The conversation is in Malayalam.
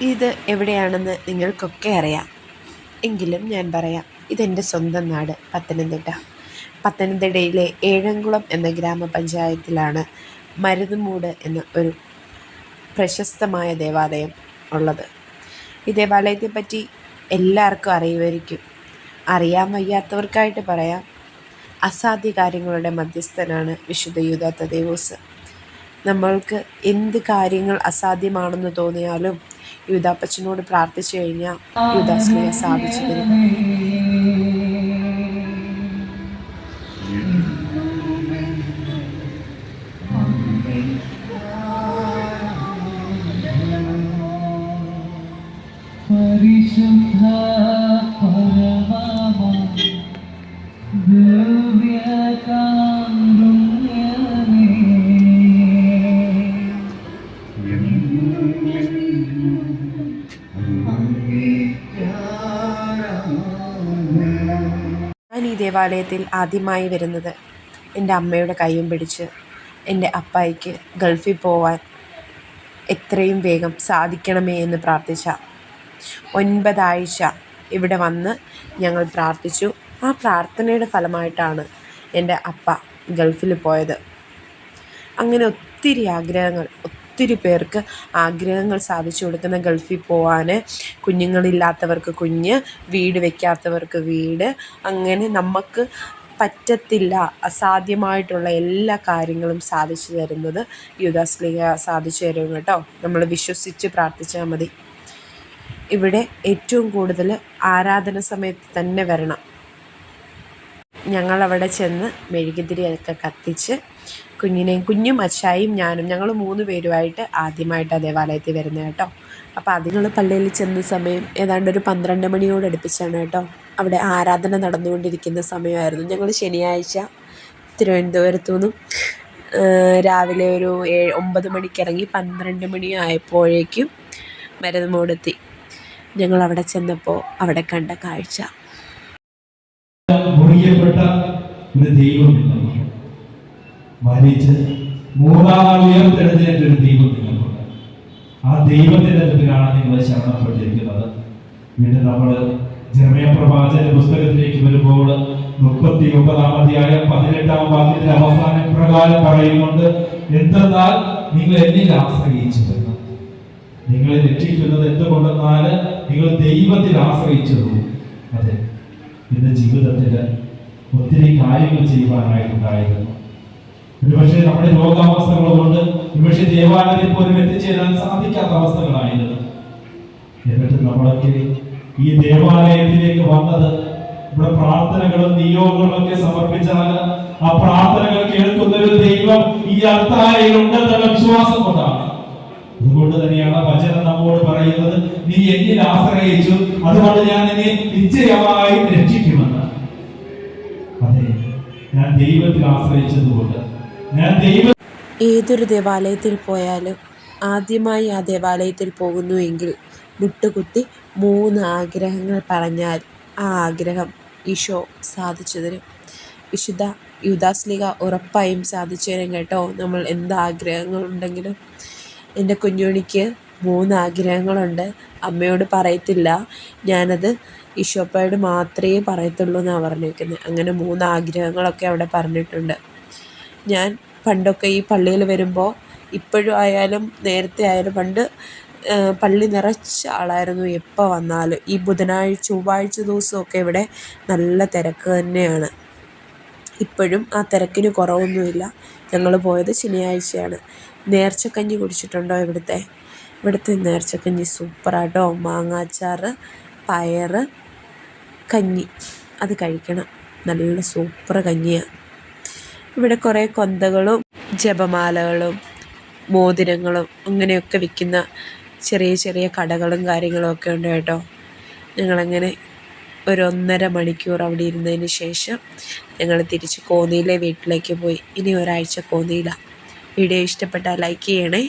ഇത് എവിടെയാണെന്ന് നിങ്ങൾക്കൊക്കെ അറിയാം. എങ്കിലും ഞാൻ പറയാം ഇതെന്റെ സ്വന്തം നാട് പത്തനംതിട്ട. പത്തനംതിട്ടയിലെ ഏഴംകുളം എന്ന ഗ്രാമപഞ്ചായത്തിലാണ് മരുതുമൂട് എന്ന ഒരു പ്രശസ്തമായ ദേവാലയം ഉള്ളത്. ഈ ദേവാലയത്തെപ്പറ്റി എല്ലാവർക്കും അറിയുമായിരിക്കും. അറിയാൻ വയ്യാത്തവർക്കായിട്ട് പറയാം. അസാധ്യ കാര്യങ്ങളുടെ മധ്യസ്ഥനാണ് വിശുദ്ധ യൂദാത്ത ദേവോസ്. നമ്മൾക്ക് എന്ത് കാര്യങ്ങൾ അസാധ്യമാണെന്ന് തോന്നിയാലും യൂദാപ്പച്ചനോട് പ്രാർത്ഥിച്ചു കഴിഞ്ഞാൽ യൂദാസ്ലിയെ സാധിച്ചു തരും. പരിശുദ്ധ ദേവാലയത്തിൽ ആദ്യമായി വരുന്നത്. എന്റെ അമ്മയുടെ കൈയും പിടിച്ച് എന്റെ അപ്പായിക്ക് ഗൾഫിൽ പോവാൻ എത്രയും വേഗം സാധിക്കണമേ എന്ന് പ്രാർത്ഥിച്ച ഒൻപതാഴ്ച ഇവിടെ വന്ന് ഞങ്ങൾ പ്രാർത്ഥിച്ചു. ആ പ്രാർത്ഥനയുടെ ഫലമായിട്ടാണ് എന്റെ അപ്പ ഗൾഫിൽ പോയത്. അങ്ങനെ ഒത്തിരി ആഗ്രഹങ്ങൾ ഒത്തിരി പേർക്ക് ആഗ്രഹങ്ങൾ സാധിച്ചു കൊടുക്കുന്ന ഗൾഫിൽ പോവാൻ കുഞ്ഞുങ്ങളില്ലാത്തവർക്ക് കുഞ്ഞ് വീട് വയ്ക്കാത്തവർക്ക് വീട് അങ്ങനെ നമുക്ക് പറ്റത്തില്ല അസാധ്യമായിട്ടുള്ള എല്ലാ കാര്യങ്ങളും സാധിച്ചു തരുന്നത് യുദാസ്ലിഹ സാധിച്ചു തരും കേട്ടോ. നമ്മൾ വിശ്വസിച്ച് പ്രാർത്ഥിച്ചാൽ മതി. ഇവിടെ ഏറ്റവും കൂടുതൽ ആരാധന സമയത്ത് തന്നെ വരണം. ഞങ്ങളവിടെ ചെന്ന് മെഴുകുതിരിയൊക്കെ കത്തിച്ച് കുഞ്ഞിനെയും കുഞ്ഞും അച്ചായും ഞാനും ഞങ്ങൾ മൂന്ന് പേരുമായിട്ട് ആദ്യമായിട്ടാണ് ദേവാലയത്തിൽ വരുന്നത് കേട്ടോ. അപ്പോൾ അതിങ്ങൾ പള്ളിയിൽ ചെന്ന സമയം ഏതാണ്ട് ഒരു പന്ത്രണ്ട് മണിയോട് അടുപ്പിച്ചാണ് കേട്ടോ. അവിടെ ആരാധന നടന്നുകൊണ്ടിരിക്കുന്ന സമയമായിരുന്നു. ഞങ്ങൾ ശനിയാഴ്ച തിരുവനന്തപുരത്തു നിന്നും രാവിലെ ഒരു ഏഴ് ഒമ്പത് മണിക്ക് ഇറങ്ങി പന്ത്രണ്ട് മണി ആയപ്പോഴേക്കും മരുന്നുമോടെത്തി ഞങ്ങൾ അവിടെ ചെന്നപ്പോൾ അവിടെ കണ്ട കാഴ്ച. മുറിയപ്പെട്ട ഒരു ദൈവമില്ല. മരിച്ച് മൂന്നാം നാൾ ഒരു ദൈവം നിങ്ങൾക്കുണ്ട് ആ ദൈവത്തിന്റെ മുമ്പിലാണ് നിങ്ങൾ ശരണപ്പെട്ടിരിക്കുന്നത്. വീണ്ടും നമ്മൾ ജർമ്മയ പ്രവാചക പുസ്തകത്തിലേക്ക് വരുമ്പോൾ മുപ്പത്തി ഒമ്പതാം അധ്യായം പതിനെട്ടാം വാക്യത്തിന്റെ അവസാനം പ്രകാരം പറയുന്നുണ്ട് എന്തെന്നാൽ നിങ്ങൾ എന്നിൽ ആശ്രയിച്ചു നിങ്ങളെ രക്ഷിക്കുന്നത് എന്തുകൊണ്ടെന്നാൽ നിങ്ങൾ ദൈവത്തിൽ ആശ്രയിച്ചു അതെ ഇന്ന് ജീവിതത്തിൽ ഒത്തിരി കാര്യങ്ങൾ ചെയ്യുവാനായിട്ടുണ്ടായിരുന്നു. ഒരുപക്ഷെ നമ്മുടെ രോഗാവസ്ഥകൾ കൊണ്ട് ഒരുപക്ഷെ ദേവാലയത്തിൽ പോലും എത്തിച്ചേരാൻ സാധിക്കാത്ത അവസ്ഥകളായിരുന്നു. എന്നിട്ട് നമ്മളൊക്കെ ഈ ദേവാലയത്തിലേക്ക് വന്നത് ഇവിടെ പ്രാർത്ഥനകളും നിയോഗങ്ങളും ഒക്കെ സമർപ്പിച്ചാൽ ആ പ്രാർത്ഥനകൾ കേൾക്കുന്ന ഒരു ദൈവം ഈ ഉണ്ടെന്നുള്ള വിശ്വാസം കൊണ്ടാണ്. അതുകൊണ്ട് തന്നെയാണ് വചനം നമ്മോട് പറയുന്നത് നീ എന്നിൽ ആശ്രയിച്ചു. അതുകൊണ്ട് ഞാൻ നിന്നെ നിശ്ചയമായി രക്ഷിക്കുമെന്ന് ദൈവത്തിൽ ആശ്രയിച്ചതുകൊണ്ട് ഞാൻ ദൈവ ഏതൊരു ദേവാലയത്തിൽ പോയാലും ആദ്യമായി ആ ദേവാലയത്തിൽ പോകുന്നുവെങ്കിൽ മുട്ടുകുത്തി മൂന്ന് ആഗ്രഹങ്ങൾ പറഞ്ഞാൽ ആ ആഗ്രഹം ഈശോ സാധിച്ചു തരും വിശുദ്ധ യുദാസ്ലിക ഉറപ്പായും സാധിച്ചു തരും കേട്ടോ. നമ്മൾ എന്ത് ആഗ്രഹങ്ങളുണ്ടെങ്കിലും എന്റെ കുഞ്ഞുണിക്ക് മൂന്ന് ആഗ്രഹങ്ങളുണ്ട് അമ്മയോട് പറയത്തില്ല. ഞാനത് ഈശോപ്പയോട് മാത്രമേ പറയത്തുള്ളൂ എന്നാണ് പറഞ്ഞേക്കുന്നത് അങ്ങനെ മൂന്ന് ആഗ്രഹങ്ങളൊക്കെ അവിടെ പറഞ്ഞിട്ടുണ്ട്. ഞാൻ പണ്ടൊക്കെ ഈ പള്ളിയിൽ വരുമ്പോൾ ഇപ്പോഴും ആയാലും നേരത്തെ ആയാലും പണ്ട് പള്ളി നിറച്ച ആളായിരുന്നു എപ്പോൾ വന്നാലും. ഈ ബുധനാഴ്ച ചൊവ്വാഴ്ച ദിവസമൊക്കെ ഇവിടെ നല്ല തിരക്ക് തന്നെയാണ്. ഇപ്പോഴും ആ തിരക്കിന് കുറവൊന്നുമില്ല. ഞങ്ങൾ പോയത് ശനിയാഴ്ചയാണ്. നേർച്ചക്കഞ്ഞി കുടിച്ചിട്ടുണ്ടോ ഇവിടുത്തെ? ഇവിടുത്തെ നേർച്ചക്കഞ്ഞി സൂപ്പറാട്ടോ മാങ്ങാച്ചാർ പയർ കഞ്ഞി. അത് കഴിക്കണം. നല്ല സൂപ്പർ കഞ്ഞിയാണ് ഇവിടെ കുറേ കൊന്തകളും ജപമാലകളും മോതിരങ്ങളും അങ്ങനെയൊക്കെ വിൽക്കുന്ന ചെറിയ ചെറിയ കടകളും കാര്യങ്ങളൊക്കെ ഉണ്ട് കേട്ടോ. ഞങ്ങളങ്ങനെ ഒരു ഒന്നര മണിക്കൂർ അവിടെ ഇരുന്നതിന് ശേഷം ഞങ്ങൾ തിരിച്ച് കോന്നിയിലെ വീട്ടിലേക്ക് പോയി. ഇനി ഒരാഴ്ച കോന്നിയിലാണ് വീഡിയോ ഇഷ്ടപ്പെട്ടാൽ ലൈക്ക് ചെയ്യണേ.